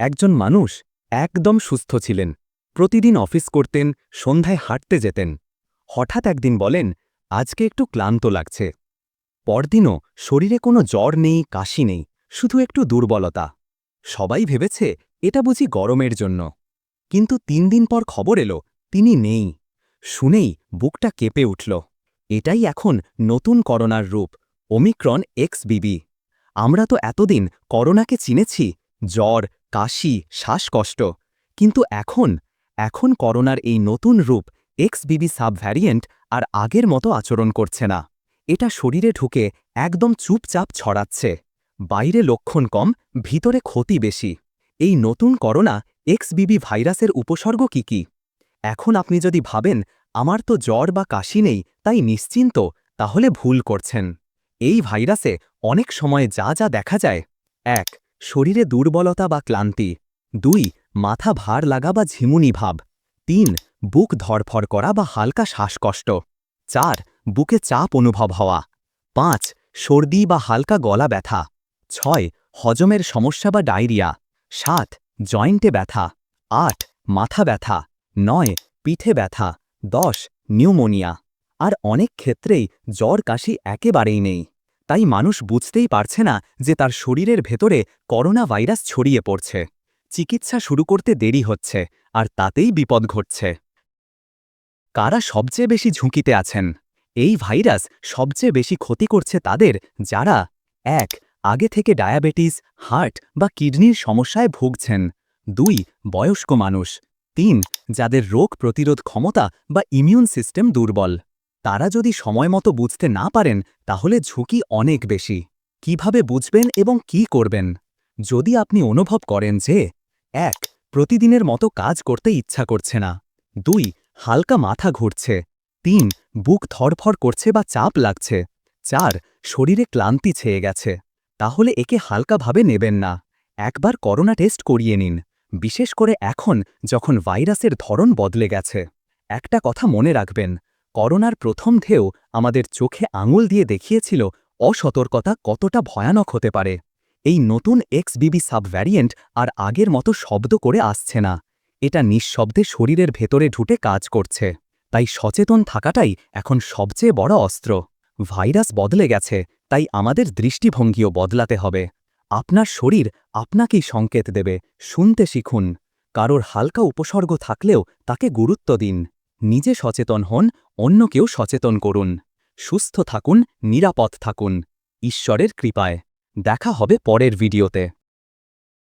একজন মানুষ একদম সুস্থ ছিলেন, প্রতিদিন অফিস করতেন, সন্ধ্যায় হাঁটতে যেতেন। হঠাৎ একদিন বলেন, আজকে একটু ক্লান্ত লাগছে। পরদিনও শরীরে কোনো জ্বর নেই, কাশি নেই, শুধু একটু দুর্বলতা। সবাই ভেবেছে, এটা বুঝি গরমের জন্য। কিন্তু তিন দিন পর খবর এলো, তিনি নেই। শুনেই বুকটা কেঁপে উঠল। এটাই এখন নতুন করোনার রূপ, ওমিক্রন এক্স বিবি। আমরা তো এতদিন করোনাকে চিনেছি, জ্বর কাশি, শ্বাসকষ্ট। কিন্তু এখন এখন করোনার এই নতুন রূপ এক্স বিবি সাবভ্যারিয়েন্ট আর আগের মতো আচরণ করছে না। এটা শরীরে ঢুকে একদম চুপচাপ ছড়াচ্ছে। বাইরে লক্ষণ কম, ভিতরে ক্ষতি বেশি। এই নতুন করোনা এক্স বিবি ভাইরাসের উপসর্গ কি কি? এখন আপনি যদি ভাবেন, আমার তো জ্বর বা কাশি নেই, তাই নিশ্চিন্ত, তাহলে ভুল করছেন। এই ভাইরাসে অনেক সময় যা যা দেখা যায়, এক শরীরে দুর্বলতা বা ক্লান্তি। দুই, মাথা ভার লাগা বা ঝিমুনি ভাব। তিন, বুক ধরফর করা বা হালকা শ্বাসকষ্ট। চার, বুকে চাপ অনুভব হওয়া। পাঁচ, সর্দি বা হালকা গলা ব্যথা। ছয়, হজমের সমস্যা বা ডায়রিয়া। সাত, জয়েন্টে ব্যথা। আট, মাথা ব্যথা। নয়, পিঠে ব্যথা। দশ, নিউমোনিয়া। আর অনেক ক্ষেত্রেই জ্বর কাশি একেবারেই নেই। তাই মানুষ বুঝতেই পারছে না যে তার শরীরের ভেতরে করোনা ভাইরাস ছড়িয়ে পড়ছে। চিকিৎসা শুরু করতে দেরি হচ্ছে, আর তাতেই বিপদ ঘটছে। কারা সবচেয়ে বেশি ঝুঁকিতে আছেন? এই ভাইরাস সবচেয়ে বেশি ক্ষতি করছে তাদের যারা, এক, আগে থেকে ডায়াবেটিস, হার্ট বা কিডনির সমস্যায় ভুগছেন। দুই, বয়স্ক মানুষ। তিন, যাদের রোগ প্রতিরোধ ক্ষমতা বা ইমিউন সিস্টেম দুর্বল। তারা যদি সময়মতো বুঝতে না পারেন, তাহলে ঝুঁকি অনেক বেশি। কীভাবে বুঝবেন এবং কি করবেন? যদি আপনি অনুভব করেন যে, এক, প্রতিদিনের মতো কাজ করতে ইচ্ছা করছে না। দুই, হালকা মাথা ঘুরছে। তিন, বুক থরফর করছে বা চাপ লাগছে। চার, শরীরে ক্লান্তি ছেয়ে গেছে। তাহলে একে হালকাভাবে নেবেন না। একবার করোনা টেস্ট করিয়ে নিন। বিশেষ করে এখন, যখন ভাইরাসের ধরন বদলে গেছে। একটা কথা মনে রাখবেন করোনার প্রথম ঢেউ আমাদের চোখে আঙুল দিয়ে দেখিয়েছিল অসতর্কতা কতটা ভয়ানক হতে পারে। এই নতুন এক্সবিবি সাবভ্যারিয়েন্ট আর আগের মতো শব্দ করে আসছে না। এটা নিঃশব্দে শরীরের ভেতরে ঢুটে কাজ করছে। তাই সচেতন থাকাটাই এখন সবচেয়ে বড় অস্ত্র। ভাইরাস বদলে গেছে, তাই আমাদের দৃষ্টিভঙ্গিও বদলাতে হবে। আপনার শরীর আপনাকেই সংকেত দেবে, শুনতে শিখুন। কারোর হালকা উপসর্গ থাকলেও তাকে গুরুত্ব দিন। নিজে সচেতন হন, অন্যকেও সচেতন করুন। সুস্থ থাকুন, নিরাপদ থাকুন। ঈশ্বরের কৃপায়। দেখা হবে পরের ভিডিওতে।